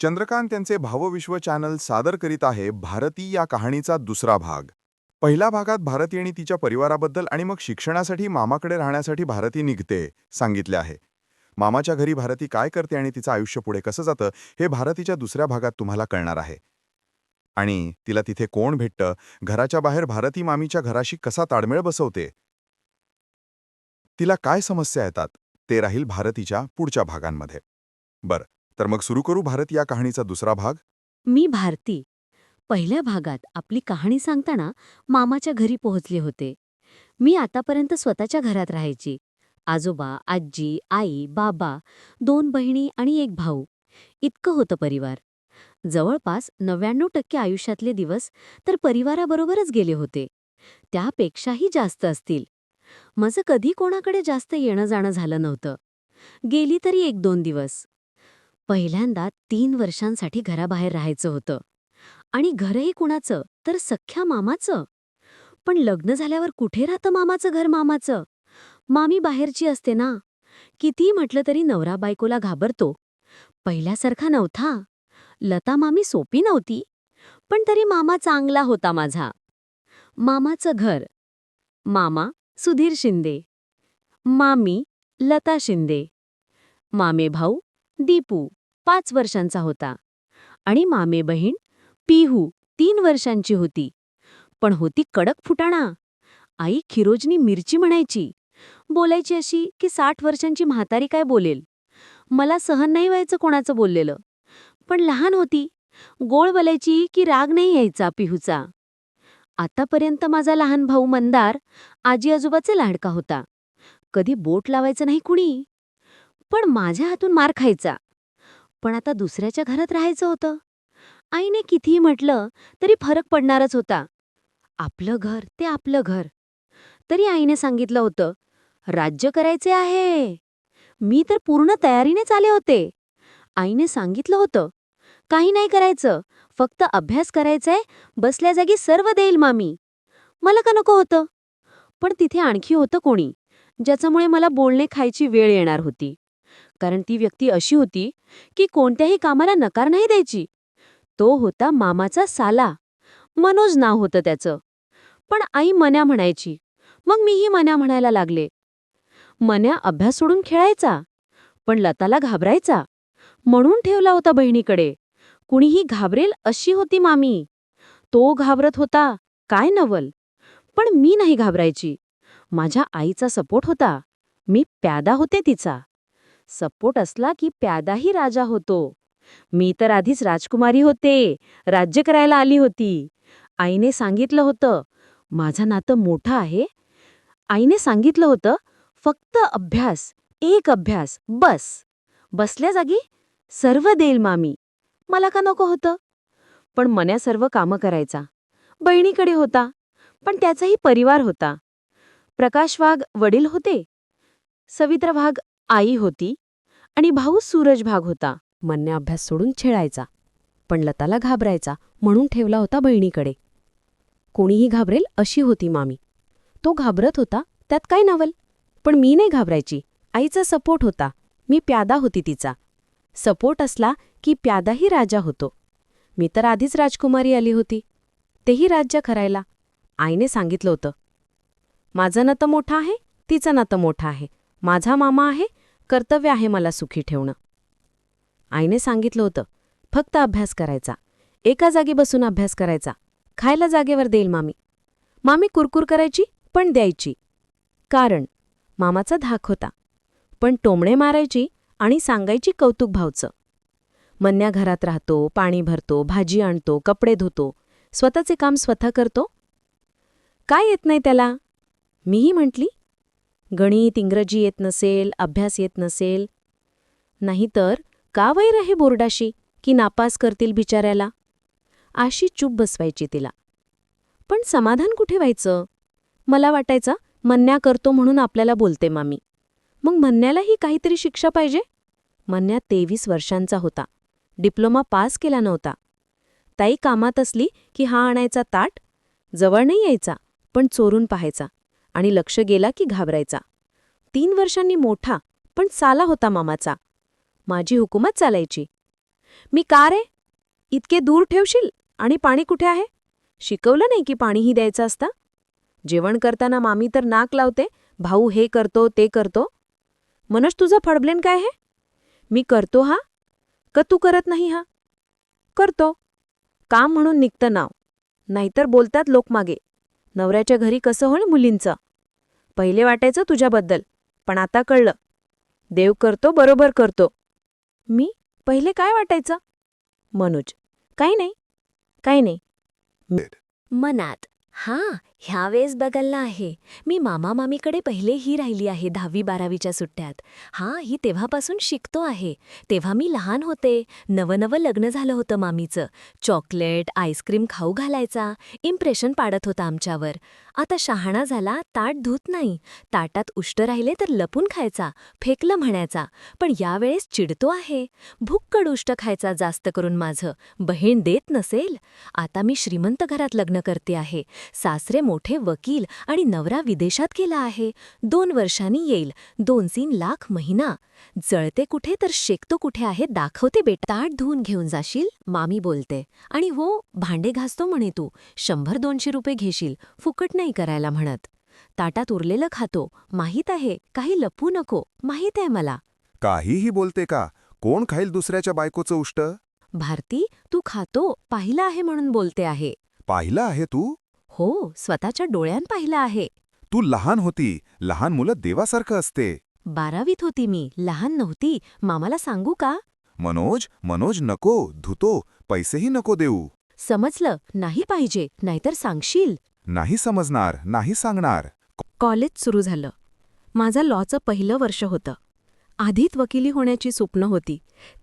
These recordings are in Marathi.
चंद्रकांत यांचे भावविश्व चॅनल सादर करीत आहे भारती या कहाणीचा दुसरा भाग. पहिल्या भागात भारती आणि तिच्या परिवाराबद्दल आणि मग शिक्षणासाठी मामाकडे राहण्यासाठी भारती निघते सांगितले आहे. मामाच्या घरी भारती काय करते आणि तिचं आयुष्य पुढे कसं जातं हे भारतीच्या दुसऱ्या भागात तुम्हाला कळणार आहे. आणि तिला तिथे कोण भेटतं घराच्या बाहेर भारती मामीच्या घराशी कसा ताळमेळ बसवते? तिला काय समस्या येतात ते राहील भारतीच्या पुढच्या भागांमध्ये. बरं तर मग सुरू करू भारत या कहाणीचा दुसरा भाग? मी भारती. पहिल्या भागात आपली कहाणी सांगताना मामाच्या घरी पोहोचले होते. मी आतापर्यंत स्वतःच्या घरात राहायची. आजोबा आजी आई बाबा दोन बहिणी आणि एक भाऊ. इतकं होतं परिवार. जवळपास नव्याण्णव टक्के आयुष्यातले दिवस तर परिवाराबरोबरच गेले होते. त्यापेक्षाही जास्त असतील. माझं कधी कोणाकडे जास्त येणं जाणं झालं नव्हतं. गेली तरी एक दोन दिवस. पहिल्यांदा तीन वर्षांसाठी घराबाहेर राहायचं होतं. आणि घरही कुणाचं? तर सख्ख्या मामाचं. पण लग्न झाल्यावर कुठे राहतं मामाचं घर मामाचं? मामी बाहेरची असते ना. किती म्हटलं तरी नवरा बायकोला घाबरतो. पहिल्यासारखा नव्हता. लता मामी सोपी नव्हती. पण तरी मामा चांगला होता माझा. मामाचं घर. मामा सुधीर शिंदे. मामी लता शिंदे. मामे भाऊ दीपू. पाच वर्षांचा होता. आणि मामे बहीण पिहू तीन वर्षांची होती. पण होती कडक फुटाणा. आई खिरोजनी मिरची म्हणायची. बोलायची अशी की साठ वर्षांची म्हातारी काय बोलेल? मला सहन नाही व्हायचं कोणाचं बोललेलं. पण लहान होती. गोळ बोलायची की राग नाही यायचा पिहूचा. आतापर्यंत माझा लहान भाऊ मंदार आजी आजोबाचे लाडका होता. कधी बोट लावायचं नाही कुणी? पण माझ्या हातून मार खायचा. पण आता दुसऱ्याच्या घरात राहायचं होतं. आईने कितीही म्हटलं तरी फरक पडणारच होता. आपलं घर ते आपलं घर. तरी आईने सांगितलं होतं राज्य करायचे आहे. मी तर पूर्ण तयारीनेच आले होते. आईने सांगितलं होतं काही नाही करायचं. फक्त अभ्यास करायचाय. बसल्या जागी सर्व देईल मामी. मला का नको होतं? पण तिथे आणखी होतं कोणी ज्याच्यामुळे मला बोलणे खायची वेळ येणार होती. कारण ती व्यक्ती अशी होती की कोणत्याही कामाला नकार नाही द्यायची. तो होता मामाचा साला. मनोज नाव होतं त्याचं. पण आई मन्या म्हणायची. मग मीही मन्या म्हणायला लागले. मन्या अभ्यास सोडून खेळायचा. पण लताला घाबरायचा. म्हणून ठेवला होता बहिणीकडे. कुणीही घाबरेल अशी होती मामी. तो घाबरत होता. काय नवल? पण मी नाही घाबरायची. माझ्या आईचा सपोर्ट होता. मी प्यादा होते तिचा. सपोर्ट असला की प्यादाही राजा होतो. मी तर आधीच राजकुमारी होते राज्य करायला आली होती. आईने सांगितलं होतं माझं नातं मोठं आहे. आईने सांगितलं होतं फक्त अभ्यास एक अभ्यास बस. बसल्या जागी सर्व देईल मामी. मला का नको होतं? पण मन्या सर्व कामं करायचा. बहिणीकडे होता पण त्याचाही परिवार होता. प्रकाश वाघ वडील होते. सवित्र वाघ आई होती आणि भाऊ सूरज भाग होता. मन्या अभ्यास सोडून खेळायचा पण लताला घाबरायचा म्हणून ठेवला होता बहिणीकडे. कोणीही घाबरेल अशी होती मामी. तो घाबरत होता त्यात काय नवल? पण मी नाही घाबरायची. आईचा सपोर्ट होता. मी प्यादा होती तिचा. सपोर्ट असला की प्यादाही राजा होतो. मी तर आधीच राजकुमारी आली होती. तेही राज्य करायला. आईने सांगितलं होतं. माझं नातं मोठं आहे तिचं नातं मोठं आहे. माझा मामा आहे कर्तव्य आहे मला सुखी ठेवणं. आईने सांगितलं होतं फक्त अभ्यास करायचा. एका जागी बसून अभ्यास करायचा. खायला जागेवर देईल मामी. मामी कुरकुर करायची पण द्यायची. कारण मामाचा धाक होता. पण टोमणे मारायची आणि सांगायची कौतुक भावचं. मन्या घरात राहतो पाणी भरतो भाजी आणतो कपडे धुतो. स्वतःचे काम स्वतः करतो? काय येत नाही त्याला? मीही म्हटली गणित इंग्रजी येत नसेल अभ्यास येत नसेल. नाहीतर का वैर आहे बोर्डाशी? की नापास करतील बिचाऱ्याला? आशी चूप बसवायची तिला. पण समाधान कुठे व्हायचं? मला वाटायचं मन्या करतो म्हणून आपल्याला बोलते मामी. मग मन्यालाही काहीतरी शिक्षा पाहिजे? मन्या तेवीस वर्षांचा होता. डिप्लोमा पास केला नव्हता. ताई कामात असली की हा आणायचा ताट? जवळ नाही यायचा पण चोरून पाहायचा. आणि लक्ष गेला की घाबरायचा. तीन वर्षांनी मोठा पण साला होता मामाचा. माझी हुकूमत चालायची. मी का रे? इतके दूर ठेवशील? आणि पाणी कुठे आहे? शिकवलं नाही की पाणीही द्यायचं असतं? जेवण करताना मामी तर नाक लावते भाऊ हे करतो ते करतो. मनोज तुझं फडबलेन काय आहे मी करतो हा? का तू करत नाही हा? करतो. काम म्हणून निघतं नाव. नाहीतर बोलतात लोक मागे. नवऱ्याच्या घरी कसं होईल मुलींचं? पहिले वाटायचं तुझ्याबद्दल पण आता कळलं. देव करतो बरोबर करतो. मी? पहिले काय वाटायचं? मनोज काही नाही काही नाही. मनात. हां ह्यावेळेस बगलला आहे. मी मामा मामीकडे पहिले ही राहिली आहे दहावी बारावीच्या सुट्ट्यात. हां ही तेव्हापासून शिकतो आहे. तेव्हा मी लहान होते. नवनवं लग्न झालं होतं मामीचं. चॉकलेट आईस्क्रीम खाऊ घालायचा. इम्प्रेशन पाडत होता आमच्यावर. आता शहाणा झाला ताट धूत नाही. ताटात उष्ट राहिले तर लपून खायचा फेकलं म्हणायचा. पण यावेळेस चिडतो आहे. भुक्कड उष्ट खायचा जास्त करून माझं. बहीण देत नसेल. आता मी श्रीमंत घरात लग्न करते आहे. सासरे मोठे वकील आणि नवरा विदेशात गेला आहे. दोन वर्षांनी येईल. दोन तीन लाख महिना. जळते कुठे तर शेकतो कुठे आहे दाखवते बेटा. ताट धुवून घेऊन जाशील? मामी बोलते. आणि हो भांडे घासतो म्हणे तू. शंभर दोनशे रुपये घेशील. फुकट नाही करायला म्हणत. ताटात उरलेलं खातो. माहीत आहे. काही लपू नको. माहीत आहे मला. काहीही बोलते का? कोण खाईल दुसऱ्याच्या बायकोचं उष्ट? भारती तू खातो. पाहिलं आहे म्हणून बोलते आहे. पाहिलं आहे तू? हो स्वतःच्या डोळ्यान पाहिलं आहे. तू लहान होती. लहान मुलं देवासारखं असते. बारावीत होती मी. लहान नव्हती. मामाला सांगू का? मनोज मनोज नको. धुतो. पैसेही नको देऊ. समजलं. नाही पाहिजे. नाहीतर सांगशील. नाही समजणार. नाही सांगणार. कॉलेज सुरू झालं. माझं लॉचं पहिलं वर्ष होतं. आधीत वकिली होण्याची स्वप्न होती.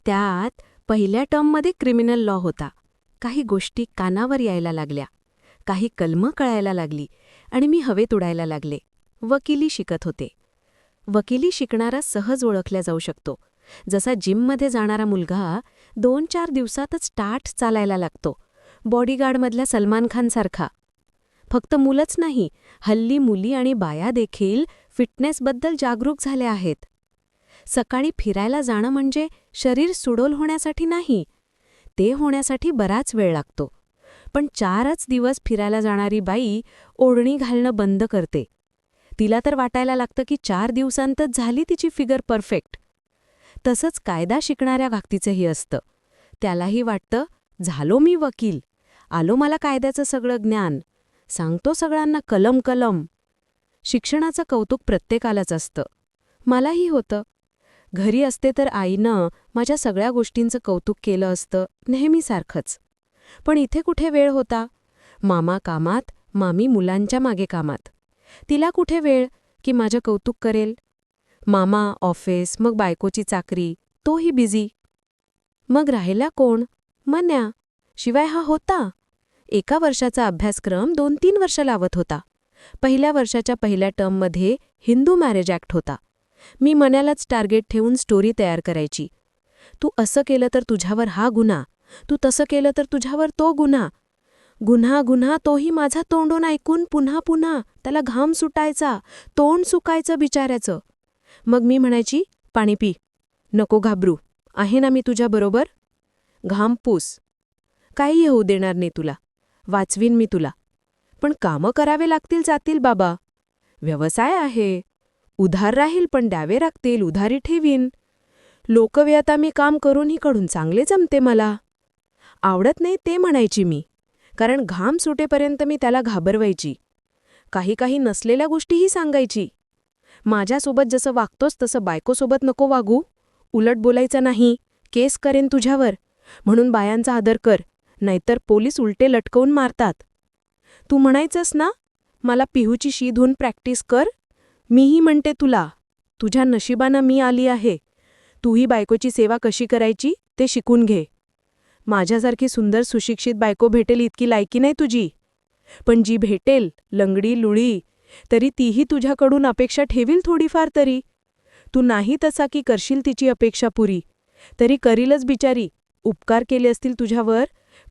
त्यात पहिल्या टर्ममध्ये क्रिमिनल लॉ होता. काही गोष्टी कानावर यायला लागल्या. काही कलमं कळायला लागली आणि मी हवेत उडायला लागले. वकिली शिकत होते. वकिली शिकणारा सहज ओळखल्या जाऊ शकतो. जसा जिममध्ये जाणारा मुलगा दोन चार दिवसातच टाठ चालायला लागतो. बॉडीगार्डमधल्या सलमान खानसारखा. फक्त मुलंच नाही हल्ली मुली आणि बाया देखील फिटनेसबद्दल जागरूक झाल्या आहेत. सकाळी फिरायला जाणं म्हणजे शरीर सुडोल होण्यासाठी नाही ते होण्यासाठी बराच वेळ लागतो. पण चारच दिवस फिरायला जाणारी बाई ओढणी घालणं बंद करते. तिला तर वाटायला लागतं की चार दिवसांतच झाली तिची फिगर परफेक्ट. तसंच कायदा शिकणाऱ्या व्यक्तीचंही असतं. त्यालाही वाटतं झालो मी वकील. आलो मला कायद्याचं सगळं ज्ञान. सांगतो सगळ्यांना कलम कलम. शिक्षणाचं कौतुक प्रत्येकालाच असतं. मलाही होतं. घरी असते तर आईनं माझ्या सगळ्या गोष्टींचं कौतुक केलं असतं नेहमीसारखंच. पण इथे कुठे वेळ होता? मामा कामात मामी मुलांच्या मागे कामात. तिला कुठे वेळ? की माझं कौतुक करेल? मामा ऑफिस मग बायकोची चाकरी तोही बिझी. मग राहिला कोण? मन्या. शिवाय हा होता. एका वर्षाचा अभ्यासक्रम दोन तीन वर्ष लावत होता. पहिल्या वर्षाच्या पहिल्या टर्ममध्ये हिंदू मॅरेज ॲक्ट होता. मी मन्यालाच टार्गेट ठेवून स्टोरी तयार करायची. तू असं केलं तर तुझ्यावर हा गुन्हा. तू तसं केलं तर तुझ्यावर तो गुन्हा. गुन्हा गुन्हा तोही माझा तोंडून ऐकून पुन्हा पुन्हा त्याला घाम सुटायचा तोंड सुकायचं बिचाऱ्याचं. मग मी म्हणायची पाणी पी. नको घाबरू. आहे ना मी तुझ्याबरोबर घाम पूस. काही येऊ देणार नाही तुला. वाचवीन मी तुला. पण कामं करावे लागतील जातील बाबा. व्यवसाय आहे. उधार राहील पण द्यावे लागतील उधारी ठेवीन. लोकव्यता मी काम करूनही कडून चांगले जमते मला. आवडत नाही ते म्हणायची मी. कारण घाम सुटेपर्यंत मी त्याला घाबरवायची. काही काही नसलेल्या गोष्टीही सांगायची. माझ्यासोबत जसं वागतोस तसं बायकोसोबत नको वागू. उलट बोलायचं नाही. केस करेन तुझ्यावर. म्हणून बायांचा आदर कर. नाहीतर पोलीस उलटे लटकवून मारतात. तू म्हणायचंस ना मला पिहूची शी धुवून प्रॅक्टिस कर. मीही म्हणते तुला तुझ्या नशिबानं मी आली आहे. तूही बायकोची सेवा कशी करायची ते शिकून घे. माझ्यासारखी सुंदर सुशिक्षित बायको भेटेल इतकी लायकी नाही तुझी. पण जी भेटेल लंगडी लुळी तरी तीही तुझ्याकडून अपेक्षा ठेवील थोडीफार तरी. तू नाही तसा की करशील तिची अपेक्षा पुरी. तरी करीलच बिचारी. उपकार केले असतील तुझ्यावर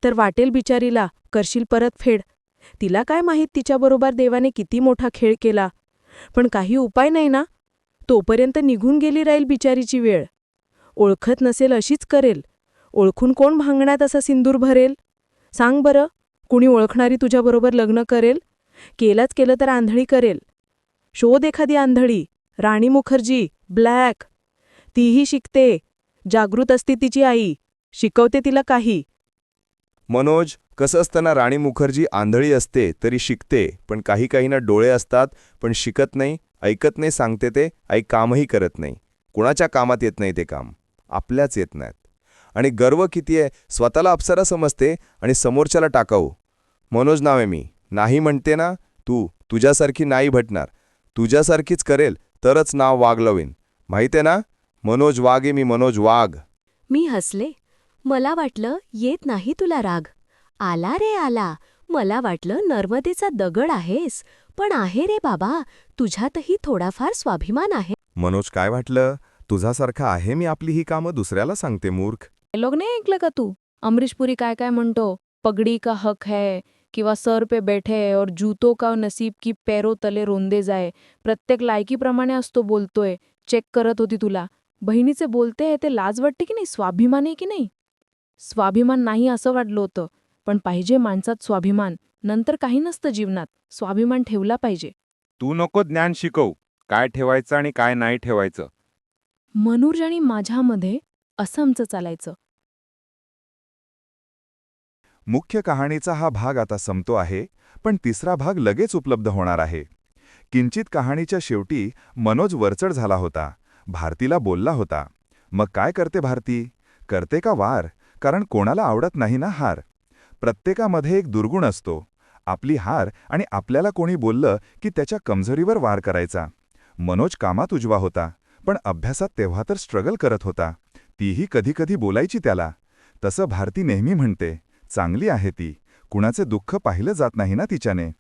तर वाटेल बिचारीला. करशील परत फेड. तिला काय माहीत तिच्याबरोबर देवाने किती मोठा खेळ केला. पण काही उपाय नाही ना? तोपर्यंत निघून गेली राहील बिचारीची वेळ. ओळखत नसेल अशीच करेल. ओळखून कोण भांगण्यात असा सिंदूर भरेल? सांग बरं कुणी ओळखणारी तुझ्याबरोबर लग्न करेल? केलंच केलं तर आंधळी करेल. शोध एखादी आंधळी राणी मुखर्जी ब्लॅक. तीही शिकते जागृत असते तिची आई शिकवते तिला काही. मनोज कसं असताना राणी मुखर्जी आंधळी असते तरी शिकते पण काही काहींना डोळे असतात पण शिकत नाही ऐकत नाही सांगते ते आई कामही करत नाही. कुणाच्या कामात येत नाही ते काम? आपल्याच येत नाहीत. आणि गर्व किती आहे स्वतःला अप्सरा समजते आणि समोरच्याला टाकाऊ. मनोज नाव आहे मी. नाही म्हणते ना तू. तुझ्यासारखी नाही भटणार. तुझ्यासारखीच करेल तरच नाव वाघ लावीन माहिती आहे ना? मनोज वाघ आहे मी मनोज वाघ. मी हसले. मला वाटलं येत नाही तुला राग. आला रे आला. मला वाटलं नर्मदेचा दगड आहेस. पण आहे रे बाबा तुझ्यातही थोडाफार स्वाभिमान आहे. मनोज काय वाटलं? तुझ्यासारखं आहे मी आपली ही कामं दुसऱ्याला सांगते मूर्ख. डायलॉग नाही ऐकलं का तू? अमरीश पुरी काय काय म्हणतो? पगडी का हक है? किंवा सर पे बैठे और जूतो का नसीब की पैरो तले रोंदे जाय प्रत्येक लायकीप्रमाणे असतो बोलतोय. चेक करत होती तुला. बहिणीचे बोलते आहे ते लाज वाटते की नाही? स्वाभिमान आहे की नाही? स्वाभिमान नाही असं वाटलं होतं. पण पाहिजे माणसात स्वाभिमान. नंतर काही नसतं जीवनात. स्वाभिमान ठेवला पाहिजे. तू नको ज्ञान शिकवू. काय ठेवायचं आणि काय नाही ठेवायचं? मनूर्ज आणि माझ्यामध्ये असं आमचं चालायचं. मुख्य कहाणीचा हा भाग आता संपतो आहे पण तिसरा भाग लगेच उपलब्ध होणार आहे. किंचित कहाणीच्या शेवटी मनोज वरचढ झाला होता भारतीला बोलला होता. मग काय करते भारती? करते का वार? कारण कोणाला आवडत नाही ना हार? प्रत्येकामध्ये एक दुर्गुण असतो. आपली हार आणि आपल्याला कोणी बोललं की त्याच्या कमजोरीवर वार करायचा. मनोज कामात उजवा होता पण अभ्यासात तेव्हा तर स्ट्रगल करत होता. तीही कधीकधी बोलायची त्याला. तसं भारती नेहमी म्हणते चांगली आहे ती. कुणाचे दुःख पाहिलं जात नाही ना तिच्याने.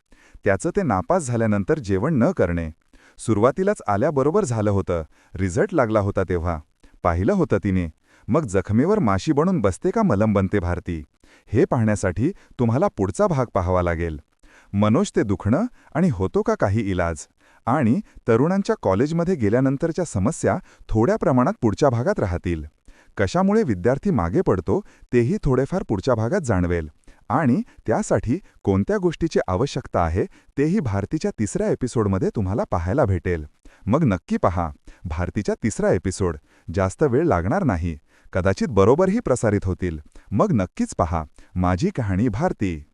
त्याचं ते नापास झाल्यानंतर जेवण न करणे. सुरुवातीलाच आल्याबरोबर झालं होतं. रिझल्ट लागला होता तेव्हा. पाहिलं होतं तिने. मग जखमेवर माशी बनून बसते का मलम बनते भारती? हे पाहण्यासाठी तुम्हाला पुढचा भाग पाहावा लागेल. मनोज ते दुखणं आणि होतो का काही इलाज? आणि तरुणांच्या कॉलेजमध्ये गेल्यानंतरच्या समस्या थोड्या प्रमाणात पुढच्या भागात राहतील. कशामुळे विद्यार्थी मागे पडतो तेही थोडेफार पुढच्या भागात जाणवेल. आणि त्यासाठी कोणत्या गोष्टीची आवश्यकता आहे तेही भारतीच्या तिसऱ्या एपिसोडमध्ये तुम्हाला पाहायला भेटेल. मग नक्की पहा भारतीच्या तिसरा एपिसोड. जास्त वेळ लागणार नाही. कदाचित बरोबरही प्रसारित होतील. मग नक्कीच पहा माझी कहाणी भारती.